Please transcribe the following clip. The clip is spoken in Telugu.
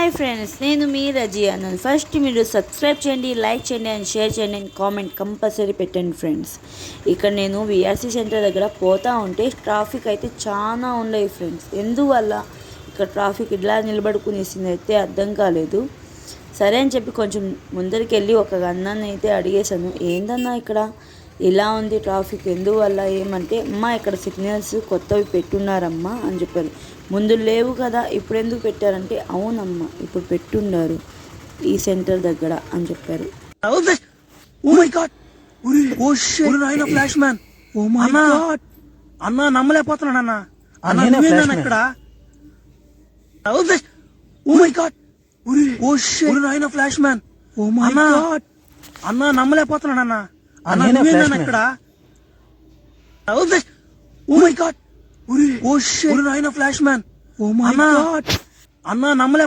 హాయ్ ఫ్రెండ్స్ నేను మీ అన్నాను ఫస్ట్ మీరు సబ్స్క్రైబ్ చేయండి లైక్ చేయండి అండ్ షేర్ చేయండి అండ్ కామెంట్ కంపల్సరీ పెట్టండి ఫ్రెండ్స్ ఇక్కడ నేను విఆర్సీ సెంటర్ దగ్గర పోతా ఉంటే ట్రాఫిక్ అయితే చాలా ఉన్నాయి ఫ్రెండ్స్ ఎందువల్ల? ఇక్కడ ట్రాఫిక్ ఇలా నిలబడుకునేసింది అయితే అర్థం కాలేదు. సరే అని చెప్పి కొంచెం ముందరికి వెళ్ళి ఒక అన్నాన్ని అయితే అడిగేశాను. ఏందన్నా ఇక్కడ? ఇలా ఉంది ట్రాఫిక్ ఎందువల్ల ఏమంటే అమ్మా ఇక్కడ సిగ్నల్స్ కొత్తవి పెట్టున్నారమ్మా అని చెప్పారు. ముందు లేవు కదా ఇప్పుడు ఎందుకు పెట్టారంటే అవునమ్మా ఇప్పుడు పెట్టున్నారు ఈ సెంటర్ దగ్గర అని చెప్పారు. Oh my god oh shit నాయన flash man oh my god అన్న నమ్మలేకపోతున్నాను అన్న. అన్న నేనే నువ్వేనా Flash Man. ఇక్కడ? Oh my god oh shit నాయన flash man oh my god అన్న నమ్మలేకపోతున్నాను అన్న. అన్న నేనే నువ్వేనా Flash Man. ఇక్కడ oh my god oh shit నాయన flash man oh my god అన్న నమ్మలే